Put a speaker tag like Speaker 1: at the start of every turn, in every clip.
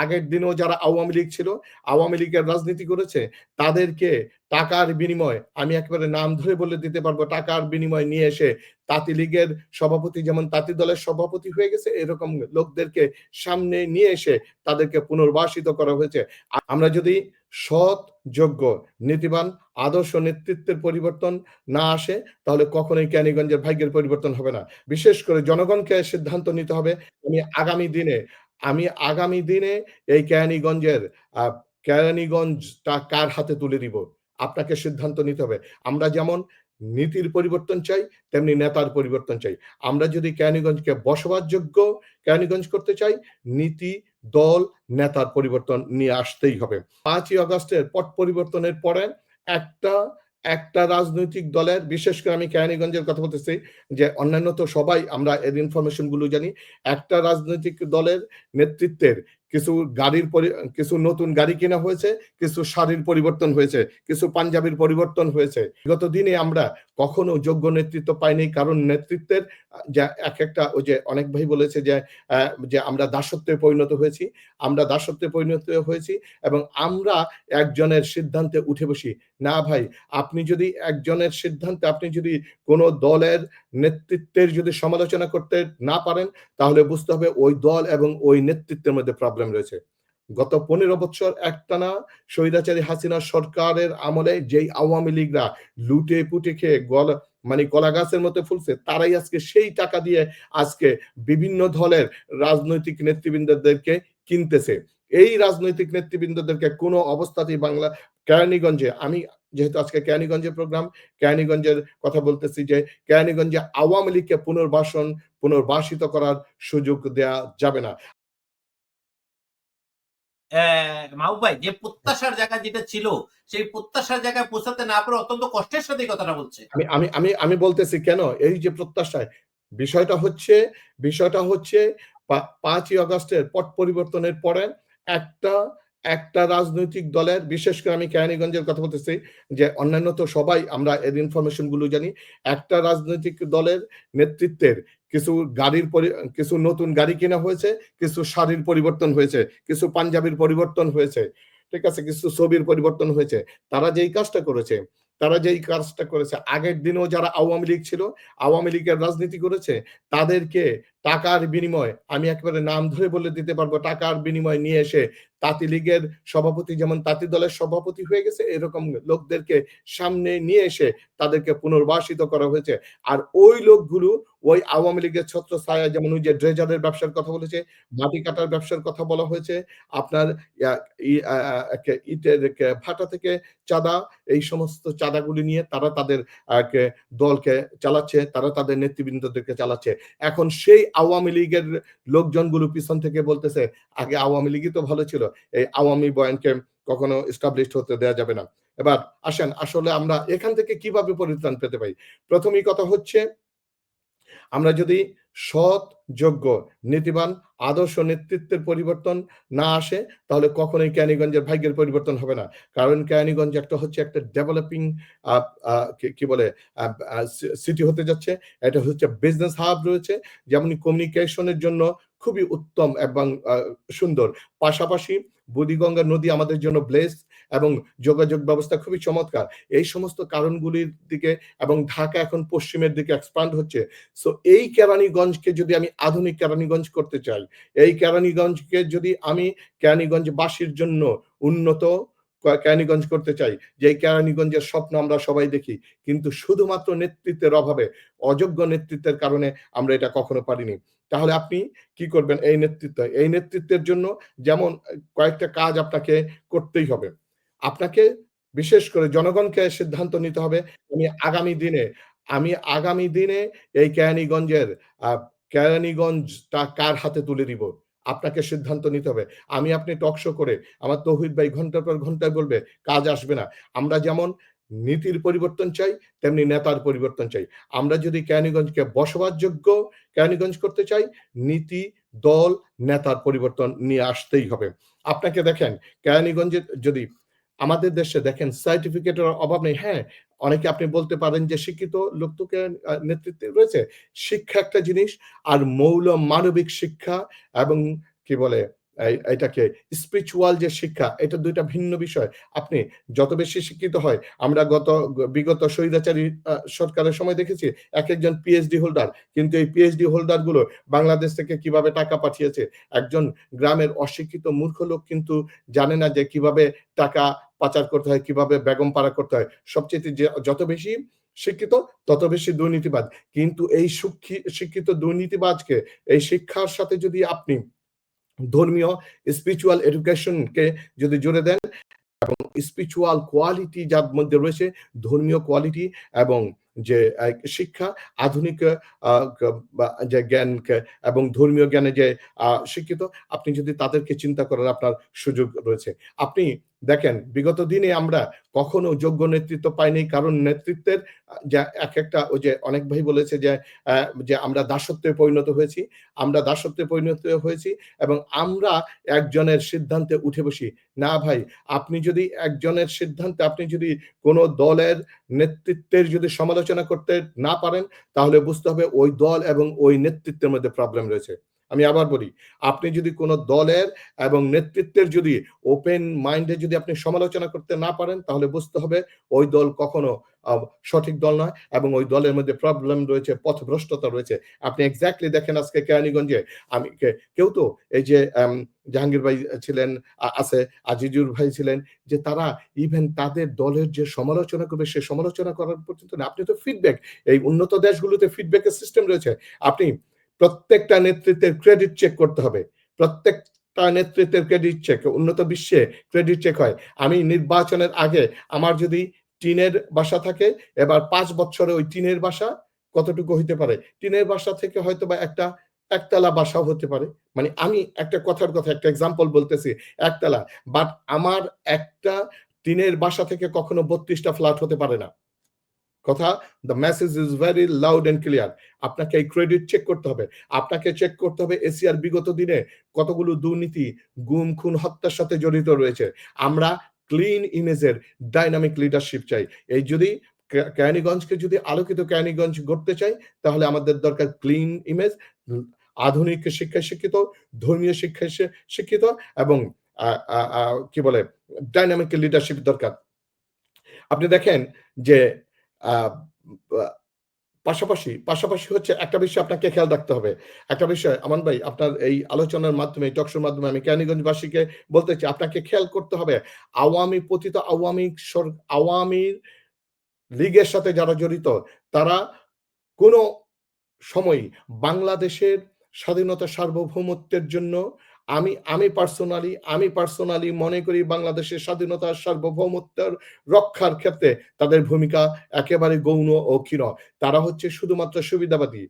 Speaker 1: আগের দিনেও যারা আওয়ামী লীগ ছিল, আওয়ামী লীগের রাজনীতি করেছে, তাদেরকে টাকার বিনিময়, আমি একেবারে নাম ধরে বলে দিতে পারব, টাকার বিনিময় নিয়ে এসে তাঁতি লীগের সভাপতি, যেমন তাঁতি দলের সভাপতি হয়ে গেছে, এরকম লোকদেরকে সামনে নিয়ে এসে তাদেরকে পুনর্বাসিত করা হয়েছে। আমরা যদি সৎ, যোগ্য, নীতিবান, আদর্শ নেতৃত্বের পরিবর্তন না আসে, তাহলে কখনোই ক্যানিগঞ্জের ভাগ্যের পরিবর্তন হবে না। বিশেষ করে জনগণকে সিদ্ধান্ত নিতে হবে। আমি আগামী দিনে আমি আগামী দিনে এই ক্যানিগঞ্জের ক্যানিগঞ্জটা কার হাতে তুলে দিব? আপনাকে সিদ্ধান্ত নিতে হবে। আমরা যেমন নীতির পরিবর্তন চাই, তেমনি নেতার পরিবর্তন চাই। আমরা যদি ক্যানিগঞ্জকে বসবাসযোগ্য ক্যানিগঞ্জ করতে চাই, নীতি, দল, নেতার পরিবর্তন নিয়ে আসতেই হবে। পাঁচই আগস্টের পট পরিবর্তনের পরে একটা একটা রাজনৈতিক দলের, বিশেষ করে আমি কেরানীগঞ্জের কথা বলতেছি, যে অন্যান্য তো সবাই আমরা এর ইনফরমেশনগুলো জানি, একটা রাজনৈতিক দলের নেতৃত্বের কিছু গাড়ির কিছু নতুন গাড়ি কেনা হয়েছে, কিছু শাড়ির পরিবর্তন হয়েছে, কিছু পাঞ্জাবির পরিবর্তন হয়েছে। গত দিনে আমরা কখনো যোগ্য নেতৃত্ব পাইনি, কারণ নেতৃত্বের, যা এক একটা ওই যে অনেক ভাই বলেছে যে যে আমরা দাসত্বে পরিণত হয়েছি, আমরা দাসত্বে পরিণত হয়েছি এবং আমরা একজনের সিদ্ধান্তে উঠে বসি। না ভাই, আপনি যদি একজনের সিদ্ধান্তে আপনি যদি কোনো দলের নেতৃত্বের যদি সমালোচনা করতে না পারেন, তাহলে বুঝতে হবে ওই দল এবং ওই নেতৃত্বের মধ্যে প্রবলেম রয়েছে। গত পনেরো বছর একটানা স্বৈরাচারী হাসিনা সরকারের আমলে যেই আওয়ামী লীগরা লুটে পুটে খেয়ে গলা মানে কলা গাছের মতো ফুলছে, তারাই আজকে সেই টাকা দিয়ে আজকে বিভিন্ন দলের রাজনৈতিক নেতৃবৃন্দদেরকে কিনতেছে। এই রাজনৈতিক নেতৃবৃন্দদেরকে কোনো অবস্থাতেই বাংলা, কেরানীগঞ্জে, আমি যেহেতু আজকে কেরানীগঞ্জের প্রোগ্রাম কেরানীগঞ্জের কথা বলতেছি যে কেরানীগঞ্জে আওয়ামী লীগকে পুনর্বাসন, পুনর্বাসিত করার সুযোগ দেয়া যাবে না।
Speaker 2: মাহবুব ভাই, যে প্রত্যাশার জায়গা যেটা ছিল, সেই প্রত্যাশার জায়গায় পৌঁছাতে না পারে অত্যন্ত কষ্টের সাথে কথাটা বলছে।
Speaker 1: আমি আমি আমি আমি বলতেছি কেন? এই যে প্রত্যাশায়, বিষয়টা হচ্ছে বিষয়টা হচ্ছে পাঁচই আগস্টের পট পরিবর্তনের পরে একটা একটা রাজনৈতিক দলের, বিশেষ করে আমি কেরানীগঞ্জের কথা বলতেছি, যে অন্যান্য তো সবাই, আমরা এর ইনফরমেশনগুলো জানি, একটা রাজনৈতিক দলের নেতৃত্বের কিছু গাড়ির কিছু নতুন গাড়ি কেনা হয়েছে, কিছু শাড়ির পরিবর্তন হয়েছে, কিছু পাঞ্জাবির পরিবর্তন হয়েছে, ঠিক আছে, কিছু ছবির পরিবর্তন হয়েছে, তারা যেই কাজটা করেছে, তারা যেই কাজটা করেছে, আগের দিনেও যারা আওয়ামী লীগ ছিল, আওয়ামী লীগের রাজনীতি করেছে, তাদেরকে টাকার বিনিময়, আমি একেবারে নাম ধরে বলে দিতে পারব, টাকার বিনিময় নিয়ে এসে তাঁতি লীগের সভাপতি যেমন তাঁতি দলের সভাপতি হয়ে গেছে, এরকম লোকদেরকে সামনে নিয়ে এসে তাদেরকে পুনর্বাসিত করা হয়েছে। আর ওই লোকগুলো, ওই আওয়ামী লীগের ছত্র ছায়া যেমন ওই যে ড্রেজারের ব্যবসার কথা বলেছে, মাটি কাটার ব্যবসার কথা বলা হয়েছে, আপনার ইটের ভাটা থেকে চাঁদা, এই সমস্ত চাঁদাগুলি নিয়ে তারা তাদের দলকে চালাচ্ছে, তারা তাদের নেতৃবৃন্দদেরকে চালাচ্ছে। এখন সেই আওয়ামী লীগের লোকজনগুলো পিছন থেকে বলতেছে, আগে আওয়ামী লীগই তো ভালো ছিল, এই আওয়ামী বয়ানকে কখনো এস্টাবলিশড হতে দেওয়া যাবে না। এবার আসেন, আসলে আমরা এখান থেকে কীভাবে পরিত্রাণ পেতে পারি? প্রথমেই কথা হচ্ছে, আমরা যদি সৎ, যোগ্য, নীতিবান, আদর্শ নেতৃত্বের পরিবর্তন না আসে, তাহলে কখনোই ক্যানিগঞ্জের ভাগ্যের পরিবর্তন হবে না। কারণ ক্যানিগঞ্জ একটা হচ্ছে একটা ডেভেলপিং কি বলে সিটি হতে যাচ্ছে। এটা হচ্ছে বিজনেস হাব রয়েছে। যেমন কমিউনিকেশনের জন্য খুবই উত্তম এবং সুন্দর। পাশাপাশি বুদিগঙ্গা নদী আমাদের জন্য ব্লেস এবং যোগাযোগ ব্যবস্থা খুবই চমৎকার। এই সমস্ত কারণগুলির দিকে এবং ঢাকা এখন পশ্চিমের দিকে এক্সপান্ড হচ্ছে। সো এই কেরানীগঞ্জকে যদি আমি আধুনিক কেরানীগঞ্জ করতে চাই, এই কেরানীগঞ্জকে যদি আমি কেরানীগঞ্জবাসীর জন্য উন্নত কেরানীগঞ্জ করতে চাই, যে কেরানীগঞ্জের স্বপ্ন আমরা সবাই দেখি, কিন্তু শুধুমাত্র নেতৃত্বের অভাবে, অযোগ্য নেতৃত্বের কারণে আমরা এটা কখনো পারিনি। তাহলে আপনি কি করবেন এই নেতৃত্ব? এই নেতৃত্বের জন্য যেমন কয়েকটা কাজ আপনাকে করতেই হবে। আপনাকে বিশেষ করে জনগণকে সিদ্ধান্ত নিতে হবে। আমি আগামী দিনে, আমি আগামী দিনে এই কেরানীগঞ্জের কেরানীগঞ্জটা কার হাতে তুলে দিব? আপনাকে সিদ্ধান্ত নিতে হবে। আমি আপনি টকশো করে আমার তৌহিদ ভাই ঘণ্টার পর ঘন্টায় বলবে, কাজ আসবে না। আমরা যেমন নীতির পরিবর্তন চাই, তেমনি নেতার পরিবর্তন চাই। আমরা যদি কেরানীগঞ্জকে বসবাসযোগ্য কেরানীগঞ্জ করতে চাই, নীতি, দল, নেতার পরিবর্তন নিয়ে আসতেই হবে। আপনাকে দেখেন কেরানীগঞ্জের যদি আমাদের দেশে দেখেন সার্টিফিকেটের অভাব নেই। হ্যাঁ অনেকে আপনি বলতে পারেন যে শিক্ষিত লোক তো নেতৃত্বে রয়েছে। শিক্ষা একটা জিনিস, আর মৌল মানবিক শিক্ষা এবং কি বলে এটাকে স্পিরিচুয়াল যে শিক্ষা, এটা দুইটা ভিন্ন বিষয়। আপনি যত বেশি শিক্ষিত হয়, আমরা গত, বিগত স্বৈরাচারী সরকারের সময় দেখেছি এক একজন পিএইচডি হোল্ডার কিন্তু এই পিএইচডি হোল্ডারগুলো বাংলাদেশ থেকে কীভাবে টাকা পাঠিয়েছে? একজন গ্রামের অশিক্ষিত মূর্খ লোক কিন্তু জানে না যে কীভাবে টাকা পাচার করতে হয়, কীভাবে বেগম পাড়া করতে হয়। সবচেয়ে যে- যত বেশি শিক্ষিত, তত বেশি দুর্নীতিবাদ কিন্তু এই শিক্ষিত দুর্নীতিবাজকে, এই শিক্ষার সাথে যদি আপনি ধর্মীয় স্পিরিচুয়াল এডুকেশনকে যদি জুড়ে দেন, এবং স্পিরিচুয়াল কোয়ালিটি যার মধ্যে রয়েছে, ধর্মীয় কোয়ালিটি এবং যে শিক্ষা, আধুনিক যে জ্ঞানকে এবং ধর্মীয় জ্ঞানে যে শিক্ষিত, আপনি যদি তাদেরকে চিন্তা করার আপনার সুযোগ রয়েছে। আপনি দেখেন, বিগত দিনে আমরা কখনো যোগ্য নেতৃত্ব পাইনি কারণ নেতৃত্বের, যা এক একটা ওই যে অনেক ভাই বলেছে যে যে আমরা দাসত্বে পরিণত হয়েছি, আমরা দাসত্বে পরিণত হয়েছি এবং আমরা একজনের সিদ্ধান্তে উঠে বসি। না ভাই, আপনি যদি একজনের সিদ্ধান্তে আপনি যদি কোনো দলের নেতৃত্বের যদি সমালোচনা করতে না পারেন, তাহলে বুঝতে হবে ওই দল এবং ওই নেতৃত্বের মধ্যে প্রবলেম রয়েছে। আমি আবার বলি, আপনি যদি কোনো দলের এবং নেতৃত্বের যদি ওপেন মাইন্ডে যদি আপনি সমালোচনা করতে না পারেন, তাহলে বুঝতে হবে ওই দল কখনো সঠিক দল নয় এবং ওই দলের মধ্যে প্রবলেম রয়েছে, পথভ্রষ্টতা রয়েছে। আপনি এক্স্যাক্টলি দেখেন আজকে কেরানীগঞ্জে, আমি কেউ তো এই যে জাহাঙ্গীর ভাই ছিলেন আছে, আজিজুর ভাই ছিলেন, যে তারা ইভেন তাদের দলের যে সমালোচনা করবে, সে সমালোচনা করার পর্যন্ত না, আপনি তো ফিডব্যাক এই উন্নত দেশগুলোতে ফিডব্যাকের সিস্টেম রয়েছে। আপনি প্রত্যেকটা নেতৃত্বের ক্রেডিট চেক করতে হবে। প্রত্যেকটা নেতৃত্বের ক্রেডিট চেক উন্নত বিশ্বে ক্রেডিট চেক হয়। আমি নির্বাচনের আগে আমার যদি টিনের বাসা থাকে, এবার পাঁচ বছরে ওই টিনের বাসা কতটুকু হইতে পারে? টিনের বাসা থেকে হয়তো বা একটা একতলা বাসাও হতে পারে। মানে আমি একটা কথার কথা, একটা এক্সাম্পল বলতেছি, একতলা। বাট আমার একটা টিনের বাসা থেকে কখনো বত্রিশটা ফ্ল্যাট হতে পারে না। কথা the message is very loud and clear আপনাকে এই ক্রেডিট চেক করতে হবে। আপনাকে চেক করতে হবে এশিয়ার বিগত দিনে কতগুলো দুর্নীতি, গুম, খুন, হত্যার সাথে জড়িত রয়েছে। আমরা ক্লিন ইমেজের ডাইনামিক লিডারশিপ চাই। এই যদি কে- কেরানীগঞ্জকে যদি আলোকিত কেরানীগঞ্জ গড়তে চাই, তাহলে আমাদের দরকার ক্লিন ইমেজ আধুনিক শিক্ষায় শিক্ষিত, ধর্মীয় শিক্ষায় শিক্ষিত এবং কি বলে ডাইনামিক লিডারশিপ দরকার। আপনি দেখেন যে পাশাপাশি পাশাপাশি হচ্ছে একটা বিষয় আপনাকে খেয়াল রাখতে হবে। একটা বিষয়, আমান ভাই, আপনার এই আলোচনার মাধ্যমে টকশোর মাধ্যমে আমি কেরানীগঞ্জবাসীকে বলতে চাই, আপনাকে খেয়াল করতে হবে, আওয়ামী, পতিত আওয়ামী আওয়ামী লীগের সাথে যারা জড়িত, তারা কোনো সময় বাংলাদেশের স্বাধীনতা সার্বভৌমত্বের জন্য আমি আমি পার্সোনালি আমি পার্সোনালি মনে করি বাংলাদেশের স্বাধীনতার সার্বভৌমত্বের রক্ষার ক্ষেত্রে তাদের ভূমিকা একেবারে গৌণ ও ক্ষীণ। তারা হচ্ছে শুধুমাত্র সুবিধাবাদী।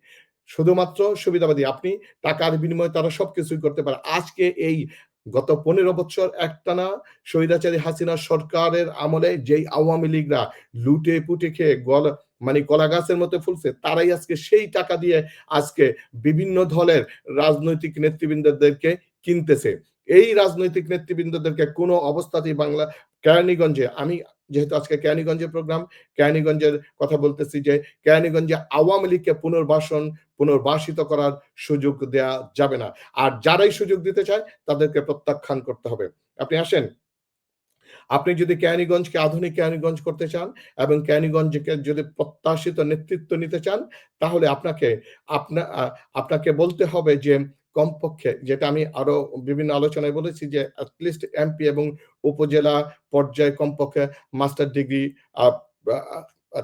Speaker 1: শুধুমাত্র সুবিধাবাদী। আপনি টাকার বিনিময়ে তারা সবকিছুই করতে পারে। আজকে এই গত পনেরো বছর একটানা স্বৈরাচারী হাসিনা সরকারের আমলে যেই আওয়ামী লীগরা লুটে পুটে খেয়ে গল মানে কলা গাছের মতো ফুলছে, তারাই আজকে সেই টাকা দিয়ে আজকে বিভিন্ন দলের রাজনৈতিক নেতৃবৃন্দদেরকে কিনতেছে। এই রাজনৈতিক নেতৃবৃন্দদেরকে কোনো অবস্থাতেই বাংলা, কেরানীগঞ্জে, আমি যেহেতু আজকে কেরানীগঞ্জের প্রোগ্রাম কেরানীগঞ্জের কথা বলতেছি যে, কেরানীগঞ্জে আওয়ামী লীগকে পুনর্বাসন, পুনর্বাসিত করার সুযোগ দেয়া যাবে না। আর যারাই সুযোগ দিতে চায়, তাদেরকে প্রত্যাখ্যান করতে হবে। আপনি আসেন। আপনি যদি কেরানীগঞ্জকে আধুনিক কেরানীগঞ্জ করতে চান এবং কেরানীগঞ্জকে যদি প্রত্যাশিত নেতৃত্ব নিতে চান, তাহলে আপনাকে, আপনা আপনাকে বলতে হবে যে কমপক্ষে, যেটা আমি আরও বিভিন্ন আলোচনায় বলেছি যে অ্যাটলিস্ট এমপি এবং উপজেলা পর্যায়ে কমপক্ষে মাস্টার ডিগ্রি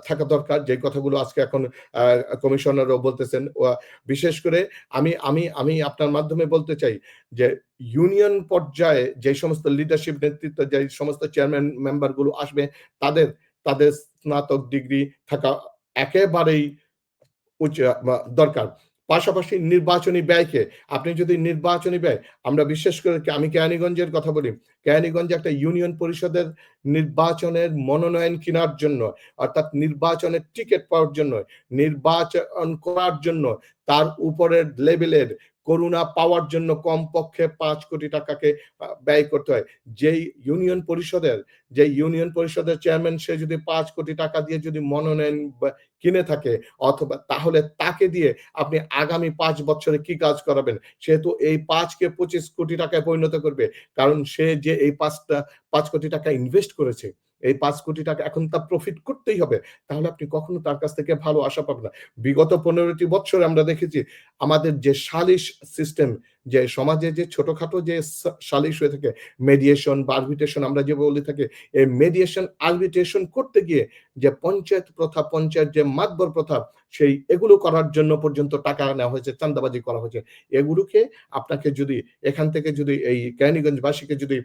Speaker 1: থাকা দরকার। যে কথাগুলো আজকে এখন কমিশনারও বলতেছেন বিশেষ করে আমি আমি আমি আপনার মাধ্যমে বলতে চাই যে ইউনিয়ন পর্যায়ে যে সমস্ত লিডারশিপ নেতৃত্ব, যে সমস্ত চেয়ারম্যান মেম্বারগুলো আসবে, তাদের তাদের স্নাতক ডিগ্রি থাকা একেবারেই দরকার। পাশাপাশি নির্বাচনী ব্যয়কে, আপনি যদি নির্বাচনী ব্যয়, আমরা বিশেষ করে আমি কেয়ানীগঞ্জের কথা বলি, কেয়ানীগঞ্জ একটা ইউনিয়ন পরিষদের নির্বাচনের মনোনয়ন কেনার জন্য, অর্থাৎ নির্বাচনের টিকিট পাওয়ার জন্য, নির্বাচন করার জন্য, তার উপরের লেভেলের করুণা পাওয়ার জন্য কমপক্ষে পাঁচ কোটি টাকাকে ব্যয় করতে হয়। যেই ইউনিয়ন পরিষদের যে ইউনিয়ন পরিষদের চেয়ারম্যান, সে যদি পাঁচ কোটি টাকা দিয়ে যদি মনোনয়ন কিনে থাকে, অথবা তাহলে তাকে দিয়ে আপনি আগামী পাঁচ বছরে কি কাজ করাবেন? সেহেতু এই পাঁচকে পঁচিশ কোটি টাকায় পরিণত করবে। কারণ সে যে এই পাঁচটা, পাঁচ কোটি টাকা ইনভেস্ট করেছে এই পাঁচ কোটি টাকা এখন তা প্রফিট করতেই হবে। তাহলে আপনি কখনো তার কাছ থেকে ভালো আশা পাবেন না। বিগত পনেরোটি বছরে আমরা দেখেছি, আমাদের যে সালিশ সিস্টেম যে সমাজে যে ছোটখাটো যে সালিশ হয়ে থাকে মেডিয়েশন বা আরবিটেশন আমরা যে বলে থাকি, এই মেডিয়েশন আরবিটেশন করতে গিয়ে যে পঞ্চায়েত প্রথা, পঞ্চায়েত যে মাতবর প্রথা, সেই এগুলো করার জন্য পর্যন্ত টাকা নেওয়া হয়েছে চান্দাবাজি করা হয়েছে। এগুলোকে আপনাকে যদি, এখান থেকে যদি এই ক্যানিগঞ্জবাসীকে যদি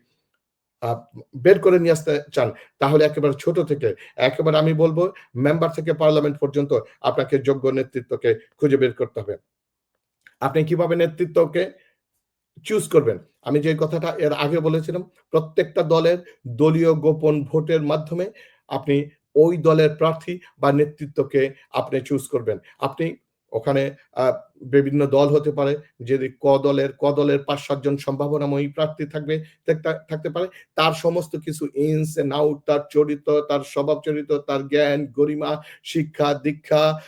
Speaker 1: বের করে নিয়ে আসতে চান, তাহলে একেবারে ছোট থেকে, একেবারে আমি বলব মেম্বার থেকে পার্লামেন্ট পর্যন্ত আপনাকে যোগ্য নেতৃত্বকে খুঁজে বের করতে হবে। আপনি কীভাবে নেতৃত্বকে চুজ করবেন? আমি যে কথাটা এর আগে বলেছিলাম, প্রত্যেকটা দলের দলীয় গোপন ভোটের মাধ্যমে আপনি ওই দলের প্রার্থী বা নেতৃত্বকে আপনি চুজ করবেন। আপনি ওখানে বিভিন্ন দল হতে পারে যদি ক দলের ক দলের পাঁচ সাতজন সম্ভাবনাময়ী প্রার্থী থাকবে থাকতে- পারে। তার সমস্ত কিছু ইনস এন্ড আউট, তার চরিত্র, তার স্বভাব চরিত্র, তার জ্ঞান, গরিমা, শিক্ষা, দীক্ষা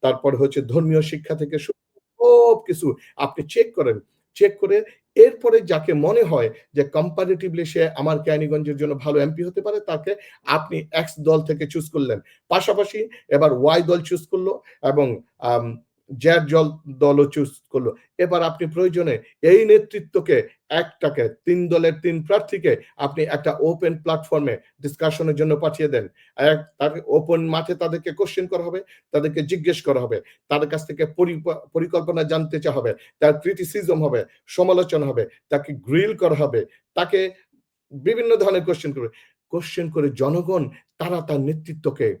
Speaker 1: তারপর হচ্ছে ধর্মীয় শিক্ষা থেকে সব কিছু আপনি চেক করেন চেক করে, এরপরে যাকে মনে হয় যে কম্পারেটিভলি সে আমার ক্যানিগঞ্জের জন্য ভালো এমপি হতে পারে, তাকে আপনি এক্স দল থেকে চুজ করলেন। পাশাপাশি এবার ওয়াই দল চুজ করল এবং জ্যার জল দলও চুজ করল। এবার আপনি প্রয়োজনে এই নেতৃত্বকে একটাকে, তিন দলের তিন প্রার্থীকে আপনি একটা ওপেন প্ল্যাটফর্মে ডিসকাশনের জন্য পাঠিয়ে দেন। এক তাকে ওপেন মাঠে তাদেরকে কোশ্চেন করা হবে, তাদেরকে জিজ্ঞেস করা হবে তাদের কাছ থেকে পরি- পরিকল্পনা জানতে চা হবে, তার ক্রিটিসিজম হবে, সমালোচনা হবে, তাকে গ্রিল করা হবে, তাকে বিভিন্ন ধরনের কোশ্চেন করবে। কোশ্চেন করে জনগণ তারা তার নেতৃত্বকে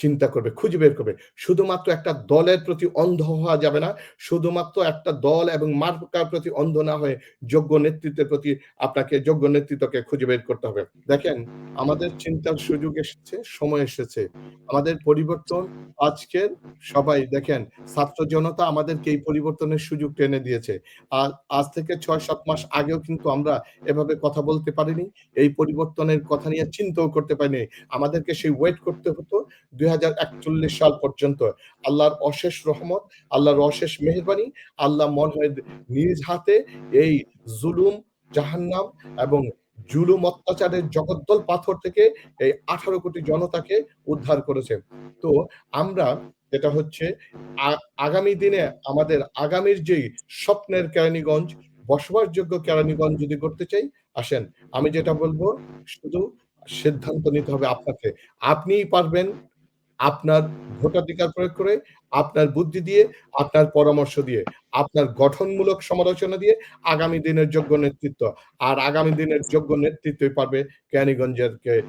Speaker 1: চিন্তা করবে, খুঁজে বের করবে। শুধুমাত্র একটা দলের প্রতি অন্ধ হওয়া যাবে না, শুধুমাত্র একটা দল এবং মার্কার প্রতি অন্ধ না হয়ে যোগ্য নেতৃত্বের প্রতি আপনাকে, যোগ্য নেতৃত্বকে খুঁজে বের করতে হবে। দেখেন, আমাদের চিন্তার সুযোগ এসেছে, সময় এসেছে। আমাদের পরিবর্তন আজকের সবাই, দেখেন, ছাত্র জনতা আমাদেরকে এই পরিবর্তনের সুযোগ টেনে দিয়েছে। আর আজ থেকে ছয়, সাত মাস আগেও কিন্তু আমরা এভাবে কথা বলতে পারিনি। এই পরিবর্তনের কথা নিয়ে চিন্তাও করতে পারিনি। আমাদেরকে সেই ওয়েট করতে হতো। দুই সাল পর্যন্ত আল্লাহর অশেষ রহমত, আল্লাহর অশেষ মেহরবানি, আল্লাহ মনে নিজ হাতে এই জুলুম, জাহান্নাম এবং জুলুম অত্যাচারের জগদ্দল পাথর থেকে এই আঠারো কোটি জনতাকে উদ্ধার করেছে তো আমরা যেটা হচ্ছে আগামী দিনে আমাদের আগামীর যেই স্বপ্নের কেরানীগঞ্জ, বসবাসযোগ্য কেরানীগঞ্জ যদি করতে চাই, আসেন। আমি যেটা বলব, শুধু সিদ্ধান্ত নিতে হবে আপনাকে। আপনিই পারবেন আপনার ভোটাধিকার প্রয়োগ করে আপনার বুদ্ধি দিয়ে আপনার পরামর্শ দিয়ে আপনার গঠনমূলক সমালোচনা দিয়ে আগামী দিনের যোগ্য নেতৃত্ব। আর আগামী দিনের যোগ্য নেতৃত্বই পারবে কেরানীগঞ্জের কে-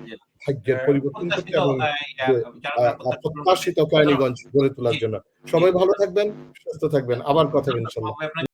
Speaker 1: ভাগ্যের পরিবর্তন করতে এবং
Speaker 2: আহ,
Speaker 1: যে,
Speaker 2: যারা প্রত্যাশিত
Speaker 1: কেরানীগঞ্জ গড়ে তোলার জন্য। সবাই ভালো থাকবেন সুস্থ থাকবেন। আবার কথা ইনশাল্লাহ।